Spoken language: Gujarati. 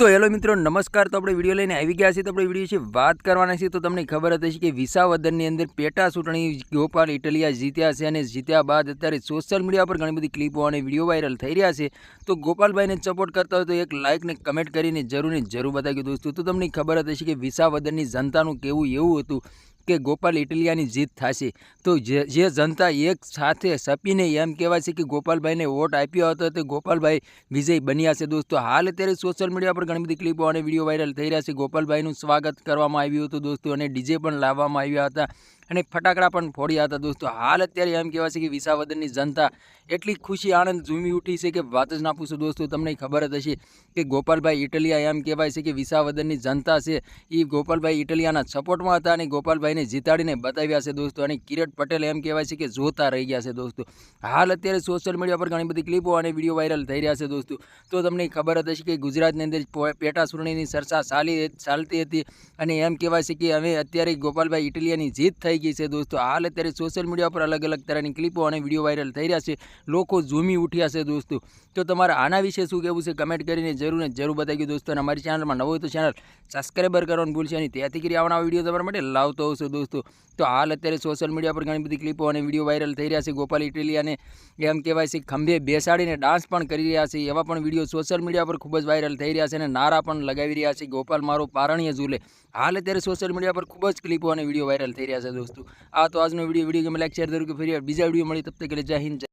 તો હેલો મિત્રો, નમસ્કાર. તો આપણે વીડિયો લઈને આવી ગયા છીએ. તો આપણે વીડિયો વિશે વાત કરવાના છીએ. તો તમને ખબર હતી કે વિસાવદનની અંદર પેટા ચૂંટણી ગોપાલ ઇટલિયા જીત્યા છે અને જીત્યા બાદ અત્યારે સોશિયલ મીડિયા પર ઘણી બધી ક્લિપો અને વીડિયો વાયરલ થઈ રહ્યા છે. તો ગોપાલભાઈને સપોર્ટ કરતા હોય તો એક લાઇકને કમેન્ટ કરીને જરૂર ને જરૂર બતાવ્યું દોસ્તો. તો તમને ખબર હતી કે વિસાવદનની જનતાનું કેવું એવું હતું. કે ગોપાલ ઇટલિયાની જીત થશે. તો જે જનતા એક સાથે સપીને એમ કહેવાય છે કે ગોપાલભાઈને વોટ આપ્યો હતો તે ગોપાલભાઈ વિજય બન્યા છે. દોસ્તો, હાલ અત્યારે સોશિયલ મીડિયા પર ઘણી બધી ક્લિપો અને વીડિયો વાયરલ થઈ રહ્યા છે. ગોપાલભાઈનું સ્વાગત કરવામાં આવ્યું હતું દોસ્તો અને ડીજે પણ લાવવામાં આવ્યા હતા. અને ફટાકડા પણ ફોડ્યા હતા દોસ્તો. હાલ અત્યારે એમ કહેવાય છે કે વિસાવદનની જનતા એટલી ખુશી, આનંદ ઝૂમી ઉઠી છે કે વાત જ ના પૂછો દોસ્તો, તમને ખબર જ હશે કે ગોપાલભાઈ ઇટલિયા એમ કહેવાય છે કે વિસાવદનની જનતા છે. એ ગોપાલભાઈ ઇટલિયાના સપોર્ટમાં હતા અને ગોપાલભાઈને જીતાડીને બતાવ્યા છે દોસ્તો. અને કિરીટ પટેલ એમ કહેવાય છે કે જોતા રહી ગયા છે દોસ્તો. હાલ અત્યારે સોશિયલ મીડિયા પર ઘણી બધી ક્લિપો અને વીડિયો વાયરલ થઈ રહ્યા છે દોસ્તો. તો તમને ખબર જ હશે કે ગુજરાતની અંદર પેટા ચૂંટણીની ચર્ચા ચાલી, ચાલતી હતી. અને એમ કહેવાય છે કે હવે અત્યારે ગોપાલભાઈ ઇટલિયાની જીત થઈ ગઈ છે દોસ્તો. હાલ અત્યારે સોશિયલ મીડિયા પર અલગ અલગ તરહની ક્લિપો અને વીડિયો વાયરલ થઈ રહ્યા છે. લોકો ઝૂમી ઉઠ્યા છે દોસ્તો. તો તમારે આના વિશે શું કહેવું છે કમેન્ટ કરીને જરૂર ને જરૂર બતાવી દોસ્તો. અને અમારી ચેનલમાં નવો તો ચેનલ સબસ્ક્રાઈબર કરવાનું ભૂલશે નહીં. ત્યાંથી કરી આવવાના વીડિયો તમારા માટે લાવતો હશે દોસ્તો. તો હાલ અત્યારે સોશિયલ મીડિયા પર ઘણી બધી ક્લિપો અને વીડિયો વાયરલ થઈ રહ્યા છે. ગોપાલ ઇટલિયાને એમ કહેવાય છે ખંભે બેસાડીને ડાન્સ પણ કરી રહ્યા છે. એવા પણ વીડિયો સોશિયલ મીડિયા પર ખૂબ જ વાયરલ થઈ રહ્યા છે અને નારા પણ લગાવી રહ્યા છે ગોપાલ, મારો પારણીય ઝૂલે. હાલ અત્યારે સોશિયલ મીડિયા પર ખૂબ જ ક્લિપો અને વીડિયો વાયરલ થઈ રહ્યા છે દોસ્તો. દોસ્તો. આ તો આજનો વીડિયો વીડિયો ગમે લાઈક શેર જરૂર કે ફરી બીજા વીડિયો મળી તબ તક જય હિન્દ